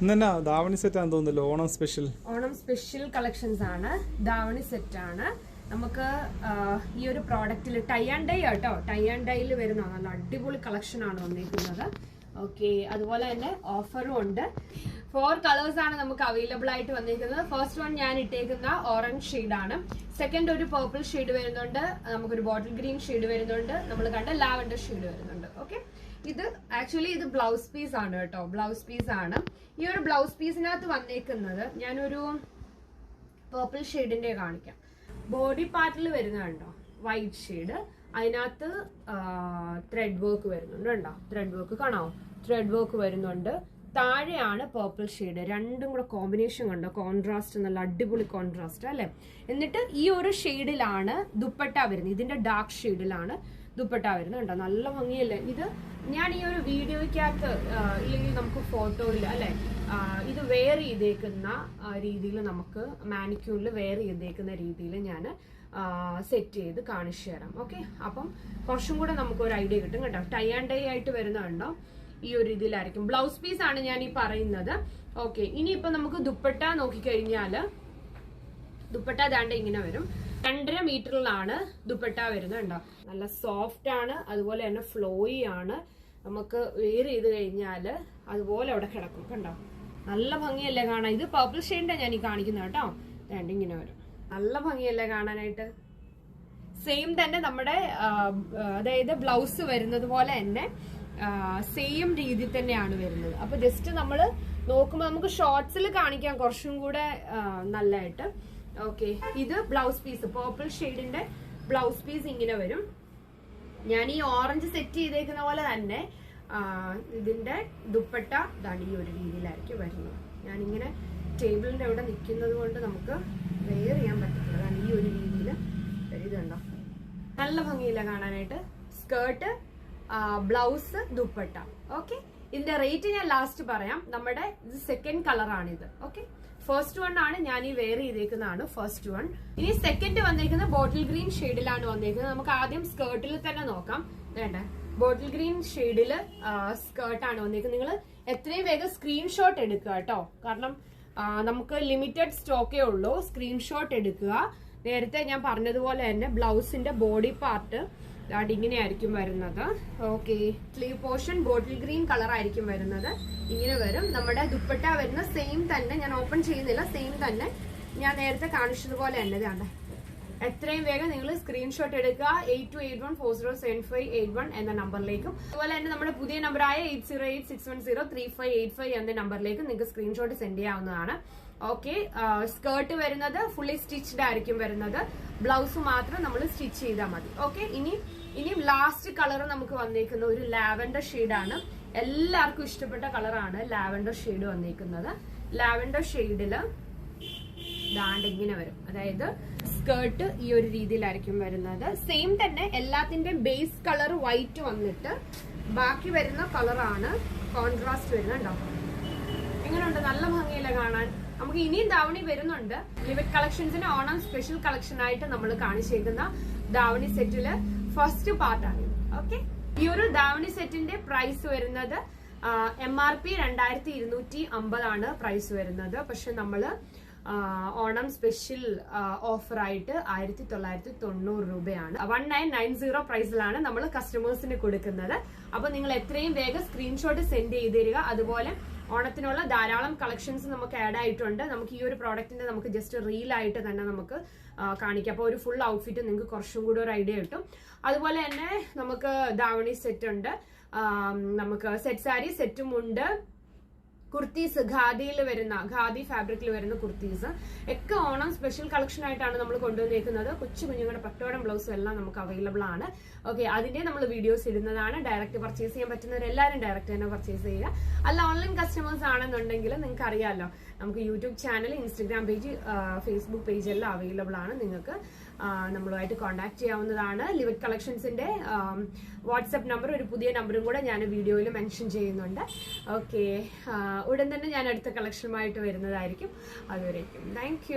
ഇന്നെന്നാ davani set ആണെന്ന് തോന്നുന്നല്ലോ? Onam special Onam special collections ആണ്. Davani set ആണ്. നമുക്ക് ഈ ഒരു പ്രോഡക്റ്റിൽ ടൈ ആൻഡ് ഡൈ കേട്ടോ ടൈ ആൻഡ് ഡൈയിൽ വരുന്ന നല്ല അടിപൊളി കളക്ഷൻ ആണ് വന്നിരിക്കുന്നത്. ഓക്കെ അതുപോലെ തന്നെ ഓഫറും ഉണ്ട്. ഫോർ കളേഴ്സ് ആണ് നമുക്ക് അവൈലബിൾ ആയിട്ട് വന്നിരിക്കുന്നത്. ഫസ്റ്റ് വൺ ഞാൻ ഇട്ടേക്കുന്ന ഓറഞ്ച് ഷെയ്ഡ് ആണ്. സെക്കൻഡ് ഒരു പേർപ്പിൾ ഷെയ്ഡ് വരുന്നുണ്ട്. നമുക്കൊരു ബോട്ടിൽ ഗ്രീൻ ഷെയ്ഡ് വരുന്നുണ്ട്. നമ്മൾ കണ്ട ലാവൻഡർ ഷെയ്ഡ് വരുന്നുണ്ട്. ഓക്കെ ഇത് ആക്ച്വലി ഇത് ബ്ലൗസ് പീസ് ആണ് കേട്ടോ. ബ്ലൗസ് പീസ് ആണ്. ഈ ഒരു ബ്ലൗസ് പീസിനകത്ത് വന്നേക്കുന്നത് ഞാനൊരു പേർപ്പിൾ ഷെയ്ഡിന്റെ കാണിക്കാം. ബോഡി പാർട്ടിൽ വരുന്നുണ്ടോ വൈറ്റ് ഷെയ്ഡ് അതിനകത്ത് ത്രെഡ് വർക്ക് വരുന്നുണ്ട് കണ്ടോ? ത്രെഡ് വർക്ക് കാണാമോ ത്രെഡ് വർക്ക് വരുന്നുണ്ട്. താഴെയാണ് പേർപ്പിൾ ഷെയ്ഡ് രണ്ടും കൂടെ കോമ്പിനേഷൻ കണ്ടോ? കോൺട്രാസ്റ്റ് നല്ല അടിപൊളി കോൺട്രാസ്റ്റ് അല്ലേ? എന്നിട്ട് ഈ ഒരു ഷെയ്ഡിലാണ് ദുപ്പട്ട വരുന്നത്. ഇതിന്റെ ഡാർക്ക് ഷെയ്ഡിലാണ് ദുപ്പട്ട വരുന്നത് കണ്ടോ നല്ല ഭംഗിയല്ലേ? ഇത് ഞാൻ ഈ ഒരു വീഡിയോയ്ക്കകത്ത് ഇല്ലെങ്കിൽ നമുക്ക് ഫോട്ടോയിൽ അല്ലെ? ഇത് വെയർ ചെയ്തേക്കുന്ന രീതിയിൽ നമുക്ക് മാനിക്യൂറിൽ വെയർ ചെയ്തേക്കുന്ന രീതിയിൽ ഞാൻ സെറ്റ് ചെയ്ത് കാണിച്ചു തരാം. ഓക്കെ അപ്പം കുറച്ചും കൂടെ നമുക്ക് ഒരു ഐഡിയ കിട്ടും കേട്ടോ. ടൈ ആൻഡ് ഡൈ ആയിട്ട് വരുന്നുണ്ടോ ഈ ഒരു രീതിയിലായിരിക്കും ബ്ലൗസ് പീസ് ആണ് ഞാൻ ഈ പറയുന്നത്. ഓക്കെ ഇനിയിപ്പോ നമുക്ക് ദുപ്പട്ട നോക്കിക്കഴിഞ്ഞാൽ ദുപ്പട്ട ദാണ്ട് ഇങ്ങനെ വരും. രണ്ടര മീറ്ററിലാണ് ദുപ്പട്ട വരുന്നത് നല്ല സോഫ്റ്റ് ആണ് അതുപോലെ തന്നെ ഫ്ലോയി ആണ്. നമുക്ക് വെയർ ചെയ്ത് കഴിഞ്ഞാൽ അതുപോലെ അവിടെ കിടക്കും കണ്ടോ? നല്ല ഭംഗിയല്ലേ കാണാൻ? ഇത് പർപ്പിൾ ഷെയ്ഡിന്റെ ഞാൻ ഈ കാണിക്കുന്നത് കേട്ടോ. രണ്ടിങ്ങനെ വരും. നല്ല ഭംഗിയല്ലേ കാണാനായിട്ട്? സെയിം തന്നെ നമ്മുടെ അതായത് ബ്ലൗസ് വരുന്നത് പോലെ തന്നെ സെയിം രീതി തന്നെയാണ് വരുന്നത്. അപ്പൊ ജസ്റ്റ് നമ്മൾ നോക്കുമ്പോൾ നമുക്ക് ഷോർട്സിൽ കാണിക്കാം. കുറച്ചും കൂടെ നല്ലതായിട്ട്. ഓക്കെ ഇത് ബ്ലൗസ് പീസ് പേർപ്പിൾ ഷെയ്ഡിന്റെ ബ്ലൗസ് പീസ് ഇങ്ങനെ വരും. ഞാൻ ഈ ഓറഞ്ച് സെറ്റ് ചെയ്തേക്കുന്ന പോലെ തന്നെ ഇതിന്റെ ദുപ്പട്ട ഇതാണ് ഈ ഒരു രീതിയിലായിരിക്കും വരുന്നത്. ഞാനിങ്ങനെ ടേബിളിന്റെ അവിടെ നിൽക്കുന്നത് കൊണ്ട് നമുക്ക് വെയർ ചെയ്യാൻ പറ്റത്തില്ല. കാരണം ഈ ഒരു രീതിയിൽ ഇതുണ്ടോ നല്ല ഭംഗിയില്ല കാണാനായിട്ട്? Skirt blouse dupatta. ഓക്കെ ഇതിന്റെ റേറ്റ് ഞാൻ ലാസ്റ്റ് പറയാം. നമ്മുടെ ഇത് സെക്കൻഡ് ഇത് ഓക്കെ ഫസ്റ്റ് വൺ ആണ് ഞാൻ ഈ വെയർ ചെയ്തേക്കുന്നതാണ് ഫസ്റ്റ് വൺ ഇനി സെക്കൻഡ് വന്നേക്കുന്നത് ബോട്ടിൽ ഗ്രീൻ ഷെയ്ഡിലാണ് വന്നേക്കുന്നത്. നമുക്ക് ആദ്യം സ്കേർട്ടിൽ തന്നെ നോക്കാം. വേണ്ടേ. ബോട്ടിൽ ഗ്രീൻ ഷെയ്ഡിൽ സ്കേർട്ടാണ് വന്നേക്കുന്നത്. നിങ്ങൾ എത്രയും വേഗം സ്ക്രീൻഷോട്ട് എടുക്കുക കേട്ടോ. കാരണം നമുക്ക് ലിമിറ്റഡ് സ്റ്റോക്കേ ഉള്ളൂ. സ്ക്രീൻഷോട്ട് എടുക്കുക. നേരത്തെ ഞാൻ പറഞ്ഞതുപോലെ തന്നെ ബ്ലൗസിന്റെ ബോഡി പാർട്ട് ദാണ്ട് ഇങ്ങനെയായിരിക്കും വരുന്നത്. Okay sleeve portion bottle green colour ആയിരിക്കും വരുന്നത്. ഇങ്ങനെ വരും. നമ്മുടെ ദുപ്പട്ട വരുന്ന സെയിം തന്നെ. ഞാൻ ഓപ്പൺ ചെയ്യുന്നില്ല. സെയിം തന്നെ. ഞാൻ നേരത്തെ കാണിച്ചതുപോലെ തന്നെ ഇതാണ്ട് എത്രയും വേഗം നിങ്ങൾ സ്ക്രീൻഷോട്ട് എടുക്കുക. Eight two eight one four zero seven five eight one എന്ന നമ്പറിലേക്കും അതുപോലെ തന്നെ നമ്മുടെ പുതിയ നമ്പറായ eight zero eight six one zero three five eight five എന്ന നമ്പറിലേക്ക് നിങ്ങൾക്ക് സ്ക്രീൻഷോട്ട് സെൻഡ് ചെയ്യാവുന്നതാണ്. ഓക്കെ സ്കേർട്ട് വരുന്നത് ഫുള്ളി സ്റ്റിച്ച്ഡ് ആയിരിക്കും വരുന്നത്. ബ്ലൗസ് മാത്രം നമ്മൾ സ്റ്റിച്ച് ചെയ്താൽ മതി. ഓക്കെ ഇനി ഇനിയും ലാസ്റ്റ് കളർ നമുക്ക് വന്നേക്കുന്ന ഒരു ലാവൻഡർ ഷെയ്ഡാണ് എല്ലാവർക്കും ഇഷ്ടപ്പെട്ട കളറാണ് ലാവൻഡർ ഷെയ്ഡ് വന്നേക്കുന്നത്. ലാവൻഡർ ഷെയ്ഡിൽ ദാണ്ട് ഇങ്ങനെ വരും. അതായത് സ്കേർട്ട് ഈ ഒരു രീതിയിലായിരിക്കും വരുന്നത്. സെയിം തന്നെ എല്ലാത്തിന്റെയും ബേസ് കളർ വൈറ്റ് വന്നിട്ട് ബാക്കി വരുന്ന കളറാണ് കോൺട്രാസ്റ്റ് വരുന്നുണ്ടോ എങ്ങനെയുണ്ട്? നല്ല ഭംഗിയില്ല കാണാൻ? നമുക്ക് ഇനിയും ധാവണി വരുന്നുണ്ട്. ലിമിറ്റ് കളക്ഷൻസിന് ഓണം സ്പെഷ്യൽ കളക്ഷൻ ആയിട്ട് നമ്മൾ കാണിച്ചേക്കുന്ന ധാവണി സെറ്റിൽ ഫസ്റ്റ് പാർട്ടാണ് ഓക്കെ ഈ ഒരു ധാവണി സെറ്റിന്റെ പ്രൈസ് വരുന്നത് എം ആർ പി രണ്ടായിരത്തി ഇരുന്നൂറ്റി അമ്പതാണ് പ്രൈസ് വരുന്നത്. പക്ഷെ നമ്മൾ ഓണം സ്പെഷ്യൽ ഓഫറായിട്ട് ആയിരത്തി തൊള്ളായിരത്തി തൊണ്ണൂറ് രൂപയാണ്. വൺ നയൻ നയൻ സീറോ പ്രൈസിലാണ് നമ്മൾ കസ്റ്റമേഴ്സിന് കൊടുക്കുന്നത്. അപ്പൊ നിങ്ങൾ എത്രയും വേഗം സ്ക്രീൻഷോട്ട് സെൻഡ് ചെയ്ത് തരിക അതുപോലെ ഓണത്തിനുള്ള ധാരാളം കളക്ഷൻസ് നമുക്ക് ആഡ് ആയിട്ടുണ്ട്. നമുക്ക് ഈ ഒരു പ്രോഡക്റ്റിന്റെ നമുക്ക് ജസ്റ്റ് റീൽ ആയിട്ട് തന്നെ നമുക്ക് കാണിക്കാം. അപ്പോൾ ഒരു ഫുൾ ഔട്ട്ഫിറ്റ് നിങ്ങൾക്ക് കുറച്ചും കൂടി ഒരു ഐഡിയ കിട്ടും. അതുപോലെ തന്നെ നമുക്ക് ധാവണി സെറ്റ് ഉണ്ട്. നമുക്ക് സെറ്റ് സാരി സെറ്റും ഉണ്ട്. കുർത്തീസ് ഖാദിയിൽ വരുന്ന ഖാദി ഫാബ്രിക്കിൽ വരുന്ന കുർത്തീസ്. ഒക്കെ ഓണം സ്പെഷ്യൽ കളക്ഷൻ ആയിട്ടാണ് നമ്മൾ കൊണ്ടുവന്നിരിക്കുന്നത് കൊച്ചു കുഞ്ഞുങ്ങളുടെ പട്ടോടം ബ്ലൗസും എല്ലാം നമുക്ക് അവൈലബിൾ ആണ്. ഓക്കെ അതിന്റെ നമ്മൾ വീഡിയോസ് ഇടുന്നതാണ്. ഡയറക്റ്റ് പർച്ചേസ് ചെയ്യാൻ പറ്റുന്നവരെല്ലാവരും ഡയറക്റ്റ് തന്നെ പർച്ചേസ് ചെയ്യുക. അല്ല ഓൺലൈൻ കസ്റ്റമേഴ്സ് ആണെന്നുണ്ടെങ്കിൽ നിങ്ങൾക്ക് അറിയാമല്ലോ നമുക്ക് YouTube channel Instagram page Facebook page എല്ലാം അവൈലബിൾ ആണ് നിങ്ങൾക്ക്. നമ്മളുമായിട്ട് കോൺടാക്ട് ചെയ്യാവുന്നതാണ്. ലിവിറ്റ് കളക്ഷൻസിന്റെ വാട്സപ്പ് നമ്പർ ഒരു പുതിയ നമ്പറും കൂടെ ഞാൻ വീഡിയോയിൽ മെൻഷൻ ചെയ്യുന്നുണ്ട്. ഓക്കെ ഉടൻ തന്നെ ഞാൻ അടുത്ത കളക്ഷനുമായിട്ട് വരുന്നതായിരിക്കും. അതുവരേക്കും. താങ്ക്